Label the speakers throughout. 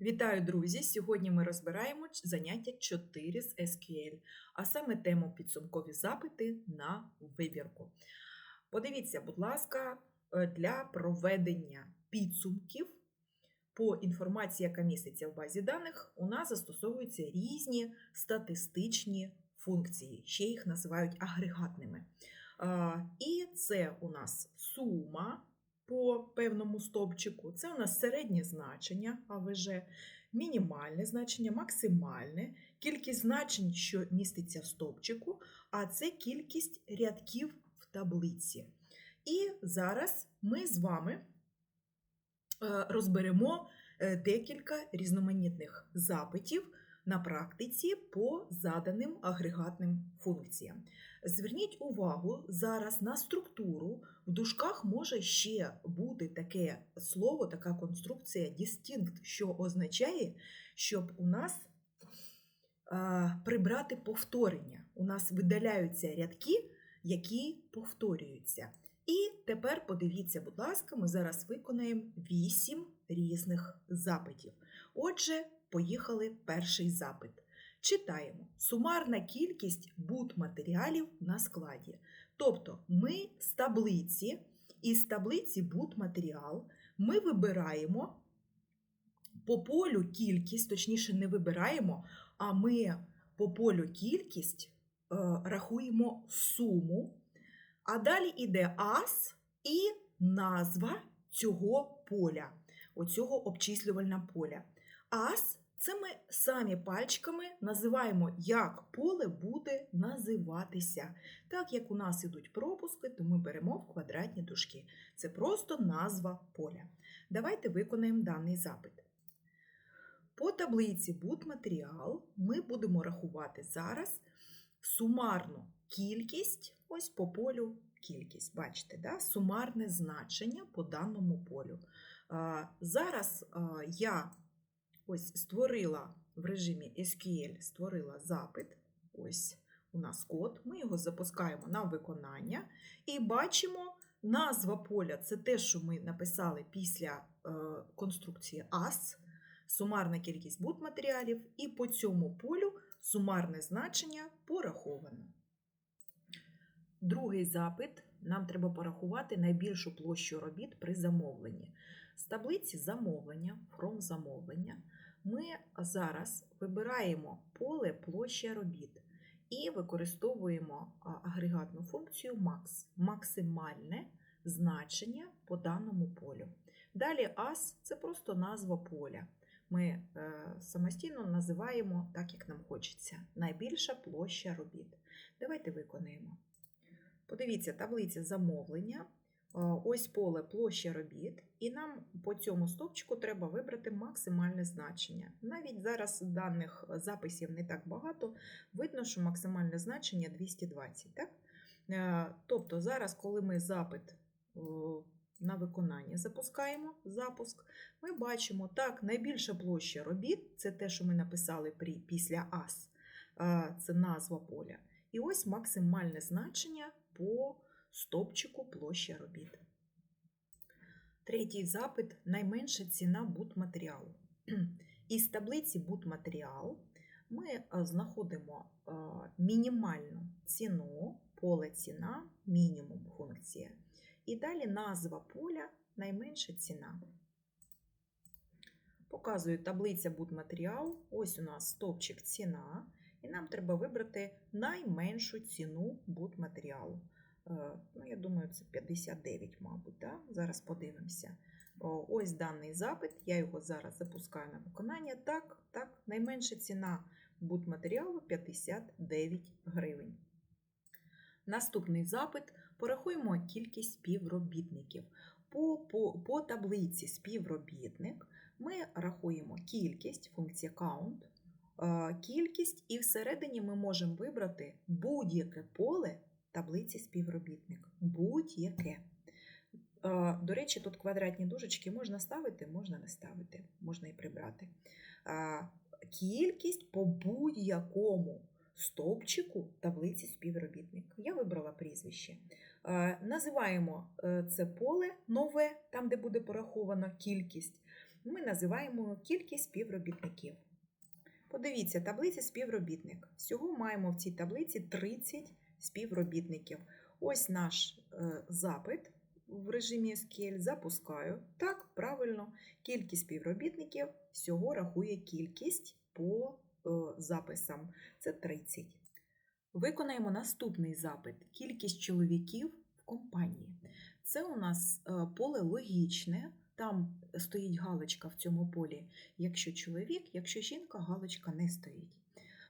Speaker 1: Вітаю, друзі! Сьогодні ми розбираємо заняття 4 з SQL, а саме тему підсумкові запити на вибірку. Подивіться, будь ласка, е, для проведення підсумків по інформації, яка міститься в базі даних, у нас застосовуються різні статистичні функції, ще їх називають агрегатними. І це у нас сума по певному стовпчику, це у нас середнє значення АВЖ, мінімальне значення, максимальне, кількість значень, що міститься в стовпчику, а це кількість рядків в таблиці. І зараз ми з вами е, розберемо е, декілька різноманітних запитів на практиці по заданим агрегатним функціям. Зверніть увагу зараз на структуру. В дужках може ще бути таке слово, така конструкція distinct, що означає, щоб у нас прибрати повторення. У нас видаляються рядки, які повторюються. І тепер подивіться, будь ласка, ми зараз виконаємо 8 різних запитів. Отже, поїхали перший запит. Читаємо сумарна кількість будматеріалів на складі. Тобто ми з таблиці, із таблиці будматеріал ми вибираємо по полю кількість, точніше, не вибираємо, а ми по полю кількість е, рахуємо суму, а далі йде ас і назва цього поля, оцього обчислювального поля. Ас це ми самі пальчиками називаємо, як поле буде називатися. Так як у нас ідуть пропуски, то ми беремо в квадратні дужки. Це просто назва поля. Давайте виконаємо даний запит. По таблиці будматеріал ми будемо рахувати зараз сумарну кількість, ось по полю кількість. Бачите, да? сумарне значення по даному полю. Зараз я ось створила в режимі SQL створила запит. Ось у нас код. Ми його запускаємо на виконання і бачимо. Назва поля це те, що ми написали після е, конструкції AS, сумарна кількість будматеріалів, і по цьому полю сумарне значення пораховано. Другий запит. Нам треба порахувати найбільшу площу робіт при замовленні. З таблиці замовлення, from замовлення, ми зараз вибираємо поле площа робіт і використовуємо агрегатну функцію max, максимальне значення по даному полю. Далі as це просто назва поля. Ми е, самостійно називаємо так, як нам хочеться. Найбільша площа робіт. Давайте виконаємо. Подивіться, таблиця замовлення. Ось поле площа робіт, і нам по цьому стовпчику треба вибрати максимальне значення. Навіть зараз даних записів не так багато, видно, що максимальне значення 220. Так? Е, Тобто, зараз, коли ми запит на виконання запускаємо запуск, ми бачимо, так, найбільша площа робіт це те, що ми написали після AS, це назва поля. І ось максимальне значення по стопчику площа робіт. Третій запит найменша ціна будматеріалу. Із таблиці будматеріал ми знаходимо мінімальну ціну, поле ціна, мінімум функція. І далі назва поля найменша ціна. Показую таблиця будматеріал. Ось у нас стовпчик ціна, і нам треба вибрати найменшу ціну будматеріалу. Ну, Я думаю, це 59, мабуть. Да? Зараз подивимося. Ось даний запит, я його зараз запускаю на виконання. Так, так, найменша ціна будматеріалу 59 гривень. Наступний запит порахуємо кількість співробітників. По, по, по таблиці співробітник ми рахуємо кількість, функція count, кількість, і всередині ми можемо вибрати будь-яке поле таблиці співробітник. Будь-яке. До речі, тут квадратні дужечки можна ставити, можна не ставити, можна і прибрати. Кількість по будь-якому стовпчику таблиці співробітник. Я вибрала прізвище. Називаємо це поле нове, там, де буде порахована кількість. ми називаємо кількість співробітників. Подивіться, таблиця співробітник. Всього маємо в цій таблиці 30 співробітників. Ось наш е, запит в режимі SQL. Запускаю. Так, правильно, кількість співробітників всього рахує кількість по е, записам. Це 30. Виконаємо наступний запит: кількість чоловіків в компанії. Це у нас е, поле логічне. Там стоїть галочка в цьому полі. Якщо чоловік, якщо жінка, галочка не стоїть.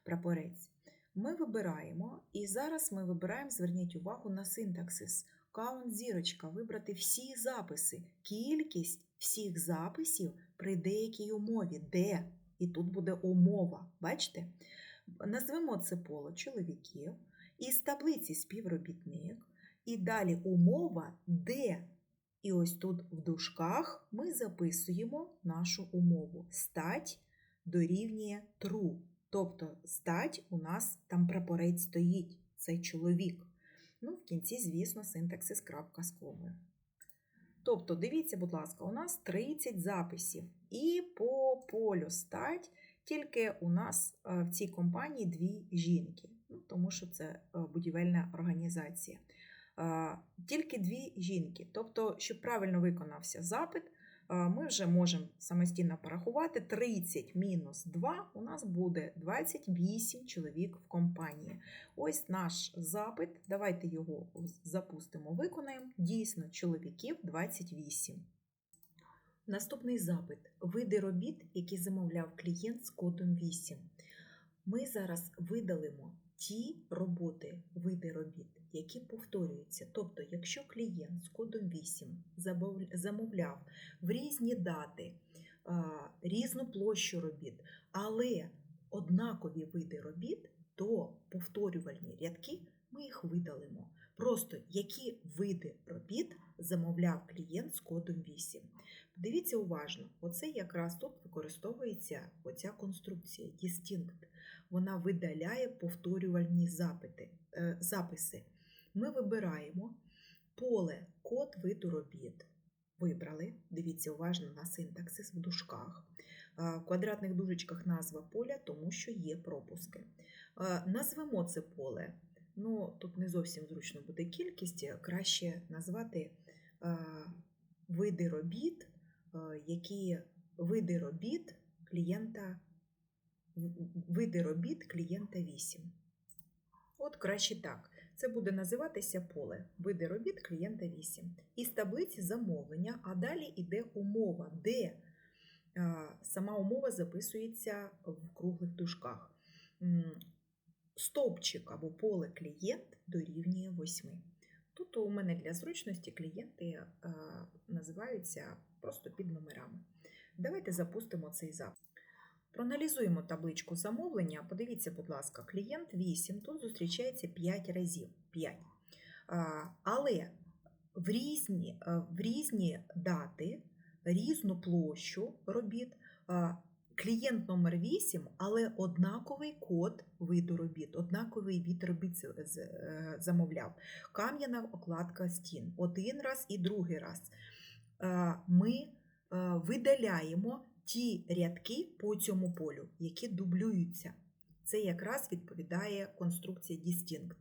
Speaker 1: Прапорець. Ми вибираємо, і зараз ми вибираємо, зверніть увагу на синтаксис. Count зірочка, вибрати всі записи. Кількість всіх записів при деякій умові. Де? І тут буде умова. Бачите? Назвемо це поле чоловіків. Із таблиці співробітник. І далі умова де. І ось тут в дужках ми записуємо нашу умову. Стать дорівнює true. Тобто стать у нас там прапорець стоїть, це чоловік. Ну, в кінці, звісно, синтаксис крапка з комою. Тобто, дивіться, будь ласка, у нас 30 записів. І по полю стать тільки у нас е, в цій компанії дві жінки, ну, тому що це е, будівельна організація. Е, Тільки дві жінки. Тобто, щоб правильно виконався запит, ми вже можемо самостійно порахувати 30 мінус 2 у нас буде 28 чоловік в компанії. Ось наш запит. Давайте його запустимо, виконаємо. Дійсно, чоловіків 28. Наступний запит. Види робіт, які замовляв клієнт з кодом 8. Ми зараз видалимо ті роботи, види робіт, які повторюються. Тобто, якщо клієнт з кодом 8 замовляв в різні дати, різну площу робіт, але однакові види робіт, то повторювальні рядки ми їх видалимо. Просто які види робіт замовляв клієнт з кодом 8. Дивіться уважно, оце якраз тут використовується оця конструкція distinct. Вона видаляє повторювальні запити, е, записи. Ми вибираємо поле код виду робіт. Вибрали, дивіться уважно на синтаксис в дужках. В квадратних дужечках назва поля, тому що є пропуски. Назвемо це поле. Ну, Тут не зовсім зручно буде кількість, краще назвати види робіт, які види робіт клієнта види робіт клієнта 8. От краще так. Це буде називатися поле види робіт клієнта 8. Із таблиці замовлення, а далі йде умова, де сама умова записується в круглих дужках. Стовпчик або поле клієнт дорівнює 8. Тут у мене для зручності клієнти називаються просто під номерами. Давайте запустимо цей запит. Проаналізуємо табличку замовлення. Подивіться, будь ласка, клієнт 8, тут зустрічається 5 разів. 5. Але в різні, в різні дати, різну площу робіт, клієнт номер 8, але однаковий код виду робіт, однаковий від робіт е, замовляв. Кам'яна окладка стін. Один раз і другий раз. Ми е, видаляємо ті рядки по цьому полю, які дублюються. Це якраз відповідає конструкція distinct.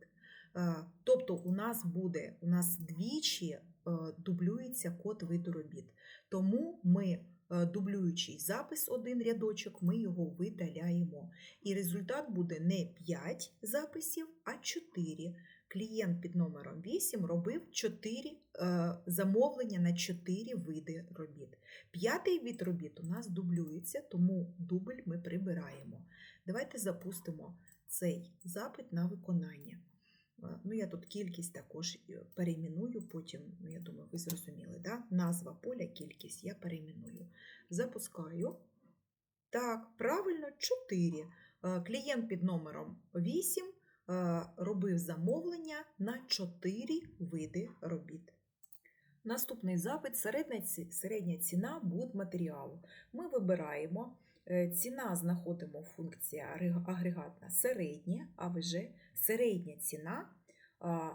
Speaker 1: Е, тобто, у нас буде у нас двічі е, дублюється код виду робіт. Тому ми, е, дублюючий запис один рядочок, ми його видаляємо. І результат буде не 5 записів, а 4 клієнт під номером 8 робив 4 е, замовлення на 4 види робіт. П'ятий від робіт у нас дублюється, тому дубль ми прибираємо. Давайте запустимо цей запит на виконання. Е, ну, Я тут кількість також е, перейменую, потім, ну, я думаю, ви зрозуміли, да? назва поля, кількість я перейменую. Запускаю. Так, правильно, 4. Клієнт під номером 8 Е, робив замовлення на 4 види робіт. Наступний запит середня, ціна будматеріалу. Ми вибираємо е, ціна, знаходимо функція агрегатна середня, а вже середня ціна.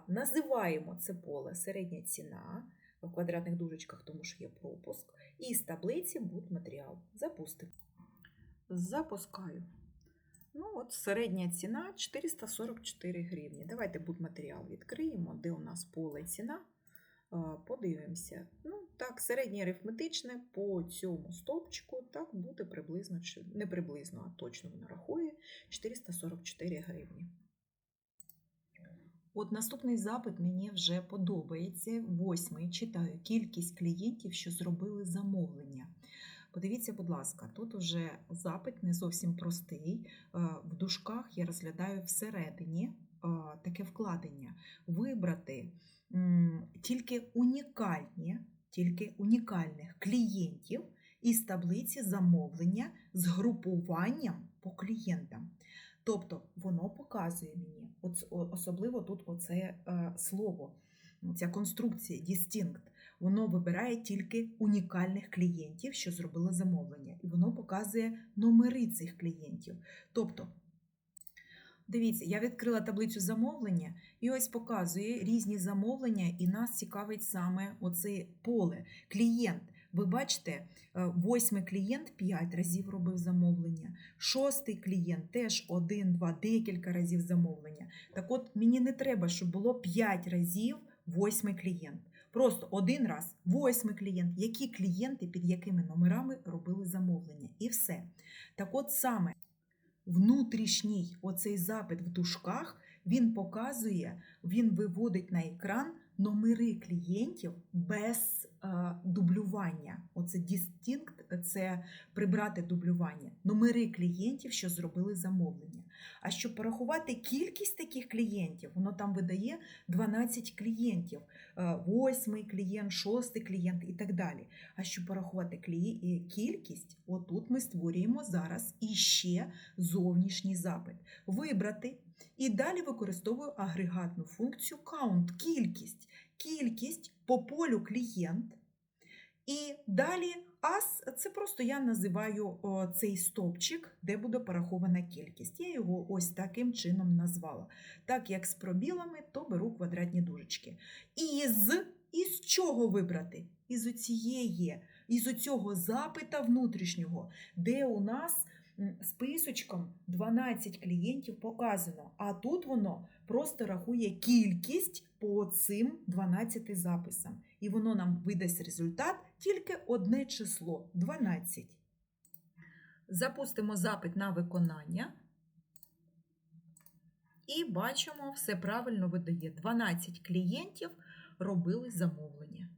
Speaker 1: Називаємо це поле середня ціна в квадратних дужечках, тому що є пропуск. із таблиці будматеріал. Запустимо. Запускаю. Ну, от середня ціна 444 гривні. Давайте будматеріал відкриємо, де у нас поле ціна. Подивимося. Ну, так, середнє арифметичне по цьому стовпчику так буде приблизно, не приблизно, а точно воно рахує 444 гривні. От наступний запит мені вже подобається. Восьмий читаю кількість клієнтів, що зробили замовлення. Подивіться, будь ласка, тут уже запит не зовсім простий. Е, В дужках я розглядаю всередині е, таке вкладення. Вибрати тільки унікальні, тільки унікальних клієнтів із таблиці замовлення з групуванням по клієнтам. Тобто воно показує мені, особливо тут оце е, слово, ця конструкція distinct, воно вибирає тільки унікальних клієнтів, що зробили замовлення, і воно показує номери цих клієнтів. Тобто, дивіться, я відкрила таблицю замовлення і ось показує різні замовлення, і нас цікавить саме оце поле. Клієнт. Ви бачите, е, восьмий клієнт 5 разів робив замовлення, шостий клієнт теж один, два, декілька разів замовлення. Так от мені не треба, щоб було 5 разів восьмий клієнт. Просто один раз восьмий клієнт, які клієнти під якими номерами робили замовлення. І все. Так от саме внутрішній оцей запит в дужках, він показує, він виводить на екран номери клієнтів без е, дублювання. Оце distinct, це прибрати дублювання. Номери клієнтів, що зробили замовлення. А щоб порахувати кількість таких клієнтів, воно там видає 12 клієнтів, е, восьмий клієнт, шостий клієнт і так далі. А щоб порахувати е, кількість, отут ми створюємо зараз іще зовнішній запит. Вибрати і далі використовую агрегатну функцію count – кількість. Кількість по полю клієнт. І далі ас це просто я називаю цей стовпчик, де буде порахована кількість. Я його ось таким чином назвала. Так як з пробілами, то беру квадратні дужечки. Із, із чого вибрати? Із оцієї, із оцього запита внутрішнього, де у нас списочком 12 клієнтів показано, а тут воно просто рахує кількість по цим 12 записам. І воно нам видасть результат тільки одне число 12. Запустимо запит на виконання. І бачимо, все правильно видає. 12 клієнтів робили замовлення.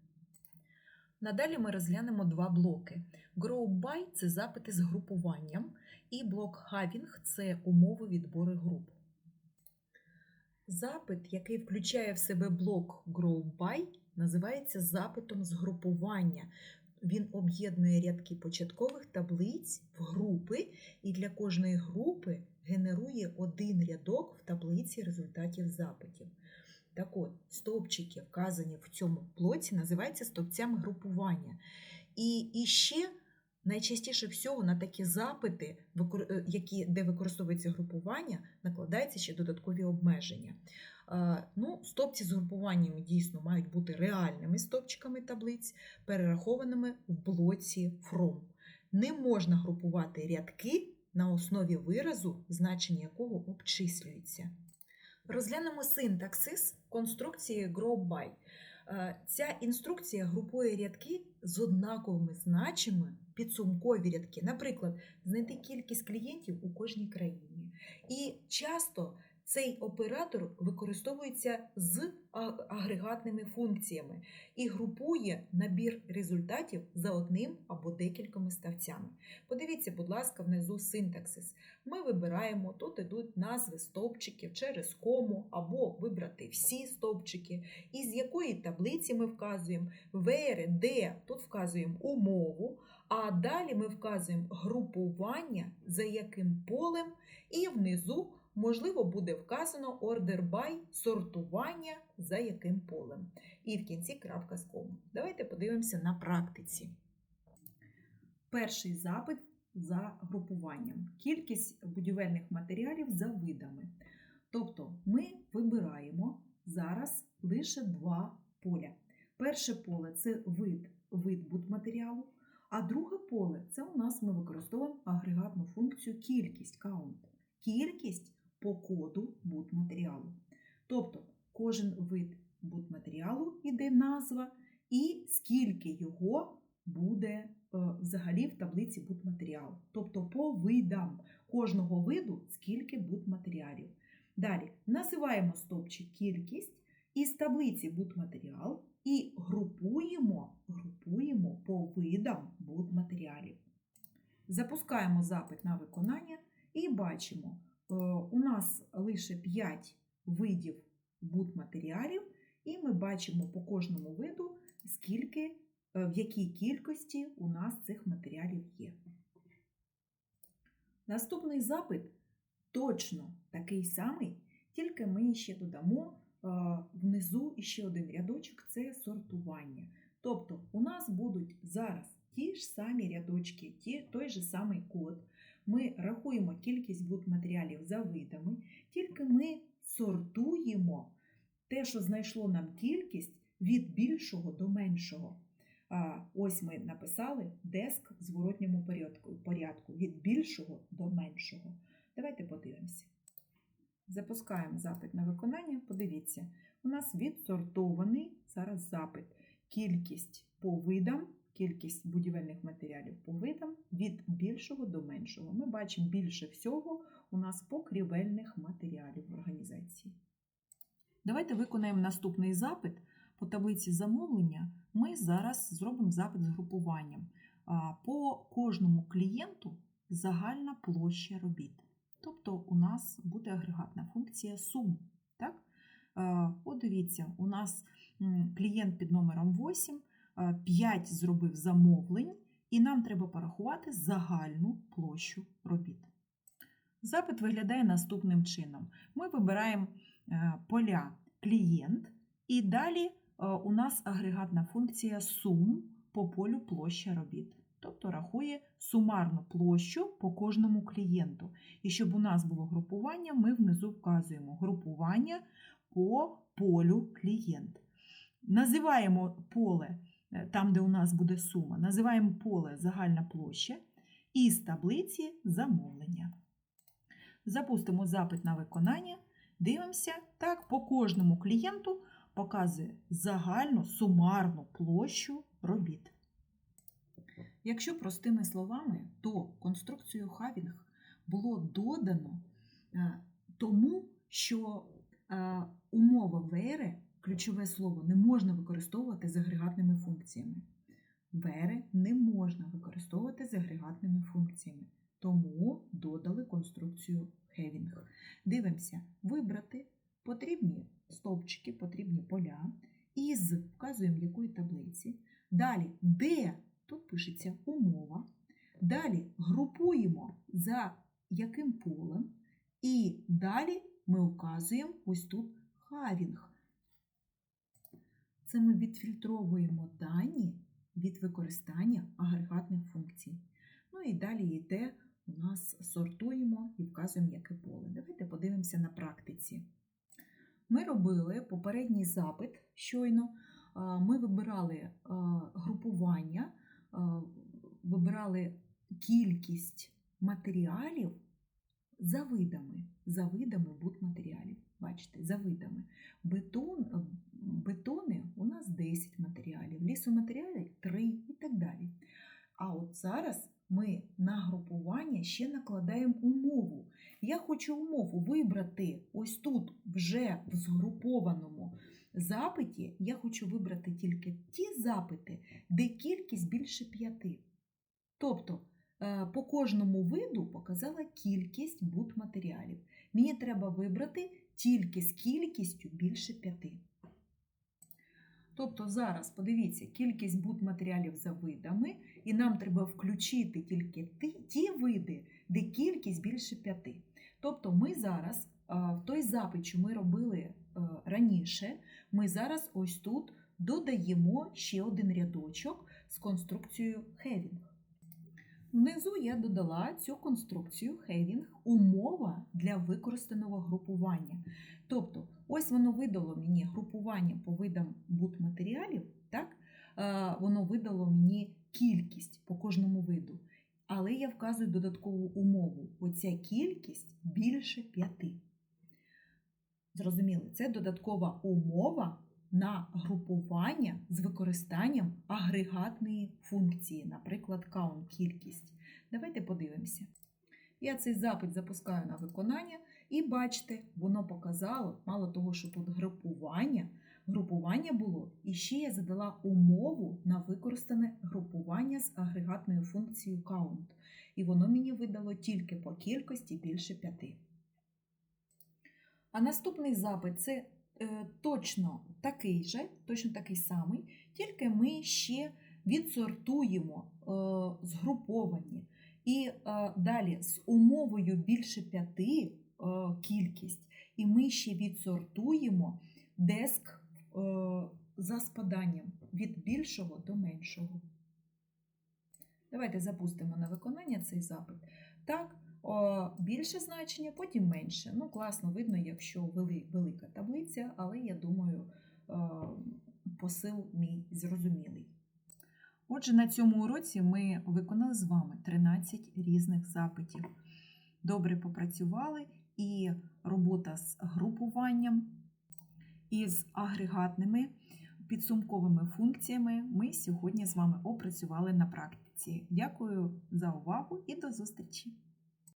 Speaker 1: Надалі ми розглянемо два блоки. Grow by – це запити з групуванням, і блок Having – це умови відбору груп. Запит, який включає в себе блок Grow by, називається запитом з групування. Він об'єднує рядки початкових таблиць в групи і для кожної групи генерує один рядок в таблиці результатів запитів. Так от, стовпчики, вказані в цьому блоці, називаються стовпцями групування. І, і ще найчастіше всього на такі запити, е, які, де використовується групування, накладаються ще додаткові обмеження. Ну, стовпці з групуваннями дійсно мають бути реальними стовпчиками таблиць, перерахованими в блоці from. Не можна групувати рядки на основі виразу, значення якого обчислюється. Розглянемо синтаксис конструкції grow by. Ця інструкція групує рядки з однаковими значеннями, підсумкові рядки. Наприклад, знайти кількість клієнтів у кожній країні. І часто цей оператор використовується з агрегатними функціями і групує набір результатів за одним або декількома ставцями. Подивіться, будь ласка, внизу синтаксис. Ми вибираємо, тут ідуть назви стовпчиків через кому, або вибрати всі стовпчики, із якої таблиці ми вказуємо, where, де, тут вказуємо умову, а далі ми вказуємо групування, за яким полем, і внизу, можливо, буде вказано by, сортування, за яким полем. І в кінці крапка з кому. Давайте подивимося на практиці. Перший запит за групуванням. Кількість будівельних матеріалів за видами. Тобто ми вибираємо зараз лише два поля. Перше поле це вид, вид будматеріалу, А друге поле це у нас ми використовуємо агрегатну функцію кількість count. Кількість по коду будматеріалу. Тобто кожен вид будматеріалу іде назва, і скільки його буде е, взагалі в таблиці будматеріалу. Тобто по видам кожного виду скільки будматеріалів. Далі називаємо стовпчик кількість із таблиці будматеріал і групуємо, групуємо по видам будматеріалів. Запускаємо запит на виконання і бачимо, е, у нас лише 5 видів будматеріалів, і ми бачимо по кожному виду, скільки, е, в якій кількості у нас цих матеріалів є. Наступний запит точно такий самий, тільки ми ще додамо е, внизу ще один рядочок це сортування. Тобто у нас будуть зараз ті ж самі рядочки, ті, той же самий код. Ми рахуємо кількість будматеріалів за видами, тільки ми сортуємо те, що знайшло нам кількість від більшого до меншого. Ось ми написали деск в зворотньому порядку, порядку від більшого до меншого. Давайте подивимося. Запускаємо запит на виконання. Подивіться, у нас відсортований зараз запит. Кількість по видам, кількість будівельних матеріалів по видам від більшого до меншого. Ми бачимо більше всього у нас покрівельних матеріалів в організації. Давайте виконаємо наступний запит. По таблиці замовлення ми зараз зробимо запит з групуванням. По кожному клієнту загальна площа робіт. Тобто у нас буде агрегатна функція сум. Так? От дивіться, у нас клієнт під номером 8, 5 зробив замовлень, і нам треба порахувати загальну площу робіт. Запит виглядає наступним чином. Ми вибираємо поля клієнт, і далі е, у нас агрегатна функція сум по полю площа робіт. Тобто рахує сумарну площу по кожному клієнту. І щоб у нас було групування, ми внизу вказуємо групування по полю клієнт. Називаємо поле, е, там, де у нас буде сума, називаємо поле загальна площа і з таблиці замовлення. Запустимо запит на виконання. Дивимося, так, по кожному клієнту показує загальну сумарну площу робіт. Якщо простими словами, то конструкцію хавінг було додано е, тому, що е, умова вери, ключове слово, не можна використовувати з агрегатними функціями. Вери не можна використовувати з агрегатними функціями, тому додали конструкцію having. Дивимося, вибрати потрібні стовпчики, потрібні поля, із вказуємо якої таблиці. Далі, де тут пишеться умова. Далі групуємо за яким полем, і далі ми вказуємо ось тут хавінг. Це ми відфільтровуємо дані від використання агрегатних функцій. Ну і далі йде у нас сортуємо і вказуємо яке поле. Давайте подивимося на практиці. Ми робили попередній запит щойно. Ми вибирали групування, вибирали кількість матеріалів за видами, за видами будматеріалів. Бачите, за видами. Бетон, бетони у нас 10 матеріалів, лісоматеріалів 3 і так далі. А от зараз ми на групування ще накладаємо умову. Я хочу умову вибрати ось тут вже в згрупованому запиті, я хочу вибрати тільки ті запити, де кількість більше п'яти. Тобто е, по кожному виду показала кількість будматеріалів. Мені треба вибрати тільки з кількістю більше п'яти. Тобто зараз подивіться кількість будматеріалів за видами, і нам треба включити тільки ті, види, де кількість більше п'яти. Тобто ми зараз, в той запит, що ми робили раніше, ми зараз ось тут додаємо ще один рядочок з конструкцією having. Внизу я додала цю конструкцію having умова для використаного групування. Тобто, ось воно видало мені групування по видам будматеріалів, так? воно видало мені кількість по кожному виду. Але я вказую додаткову умову. Оця кількість більше п'яти. Зрозуміли, це додаткова умова на групування з використанням агрегатної функції, наприклад, count кількість. Давайте подивимося. Я цей запит запускаю на виконання, і бачите, воно показало, мало того, що тут групування, групування було, і ще я задала умову на використане групування з агрегатною функцією count. І воно мені видало тільки по кількості більше п'яти. А наступний запит це точно такий же, точно такий самий, тільки ми ще відсортуємо е, згруповані. І е, далі з умовою більше п'яти е, кількість, і ми ще відсортуємо деск е, за спаданням від більшого до меншого. Давайте запустимо на виконання цей запит. Так, більше значення, потім менше. Ну, класно видно, якщо вели, велика таблиця, але я думаю, е, посил мій зрозумілий. Отже, на цьому уроці ми виконали з вами 13 різних запитів. Добре попрацювали і робота з групуванням, і з агрегатними підсумковими функціями ми сьогодні з вами опрацювали на практиці. Дякую за увагу і до зустрічі!